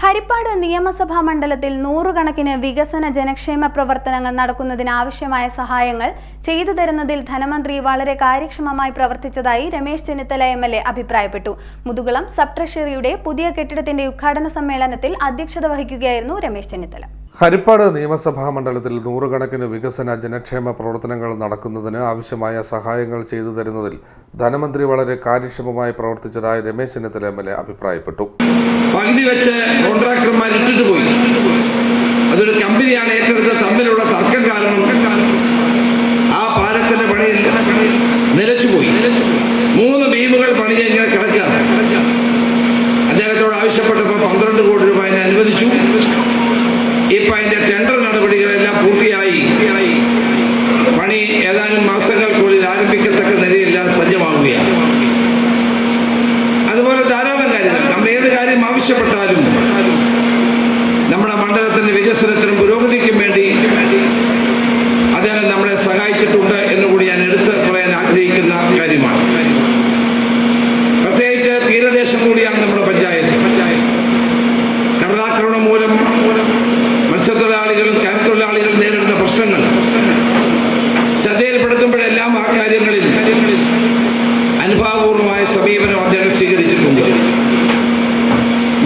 ഹരിപ്പാട് നിയമസഭാ മണ്ഡലത്തിൽ നൂറുകണക്കിന് വികസന ജനക്ഷേമ പ്രവർത്തനങ്ങൾ നടക്കുന്നതിനാവശ്യമായ സഹായങ്ങൾ ചെയ്തു തരുന്നതിൽ ധനമന്ത്രി വളരെ കാര്യക്ഷമമായി പ്രവർത്തിച്ചതായി Ramesh Chennithala M L A അഭിപ്രായപ്പെട്ടു. മുതുകുളം സബ് ട്രഷറിയുടെ പുതിയ കെട്ടിടത്തിന്റെ ഉദ്ഘാടന സമ്മേളനത്തിൽ അധ്യക്ഷത വഹിക്കുകയായിരുന്നു രമേശ് ചെന്നിത്തല. ഹരിപ്പാട് നിയമസഭാ മണ്ഡലത്തിൽ നൂറുകണക്കിന് വികസന ജനക്ഷേമ പ്രവർത്തനങ്ങൾ നടക്കുന്നതിന് ആവശ്യമായ സഹായങ്ങൾ ചെയ്തു തരുന്നതിൽ ധനമന്ത്രി വളരെ കാര്യക്ഷമമായി പ്രവർത്തിച്ചതായി Ramesh Chennithala M L A അഭിപ്രായപ്പെട്ടു. പകുതി വെച്ച് ബീമുകൾ പണിഞ്ഞ് ഇങ്ങനെ കിടക്കാം. അദ്ദേഹത്തോട് ആവശ്യപ്പെട്ടപ്പോൾ പന്ത്രണ്ട് കോടി രൂപ അതിനെ അനുവദിച്ചു. ഇപ്പം അതിന്റെ ടെൻഡർ നടപടികളെല്ലാം പൂർത്തിയായി. പണി ഏതാനും മാസങ്ങൾക്കുള്ളിൽ ആരംഭിക്കത്തക്ക നിലയിലെല്ലാം സജ്ജമാവുകയാണ്. അതുപോലെ ധാരാളം കാര്യങ്ങൾ. നമ്മൾ ഏത് കാര്യം ആവശ്യപ്പെട്ടാലും നമ്മുടെ മണ്ഡലത്തിന്റെ വികസനത്തിനും പുരോഗതിക്കും അനുഭാവപൂർവമായ സമീപനം അദ്ദേഹം സ്വീകരിച്ചിട്ടുണ്ട്.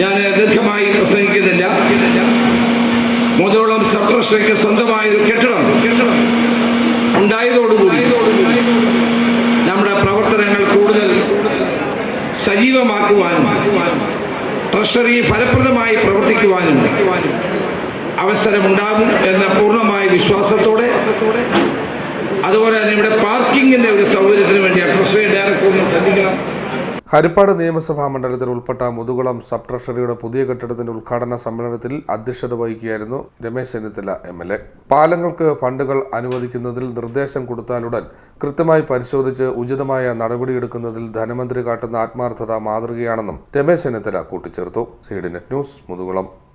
ഞാൻ ദീർഘമായി പ്രസംഗിക്കുന്നില്ല. മുതോളം സബ് ട്രഷറിക്ക് സ്വന്തമായ ഒരു കെട്ടിടം കെട്ടിടം ഉണ്ടായതോടുകൂടി നമ്മുടെ പ്രവർത്തനങ്ങൾ കൂടുതൽ സജീവമാക്കുവാനും ട്രഷറി ഫലപ്രദമായി പ്രവർത്തിക്കുവാനും അവസരമുണ്ടാകും എന്ന പൂർണമായ വിശ്വാസത്തോടെ അതുപോലെ തന്നെ ഇവിടെ പാർക്കിങ്ങിന്റെ ഒരു സൗകര്യത്തിന് ഹരിപ്പാട് നിയമസഭാ മണ്ഡലത്തിൽ ഉൾപ്പെട്ട മുതുകുളം സബ് ട്രഷറിയുടെ പുതിയ കെട്ടിടത്തിന്റെ ഉദ്ഘാടന സമ്മേളനത്തിൽ അധ്യക്ഷത വഹിക്കുകയായിരുന്നു Ramesh Chennithala M L A. പാലങ്ങൾക്ക് ഫണ്ടുകൾ അനുവദിക്കുന്നതിൽ നിർദ്ദേശം കൊടുത്താലുടൻ കൃത്യമായി പരിശോധിച്ച് ഉചിതമായ നടപടിയെടുക്കുന്നതിൽ ധനമന്ത്രി കാട്ടുന്ന ആത്മാർത്ഥത മാതൃകയാണെന്നും രമേശ് ചെന്നിത്തല കൂട്ടിച്ചേർത്തു. Seed net news Muthukulam.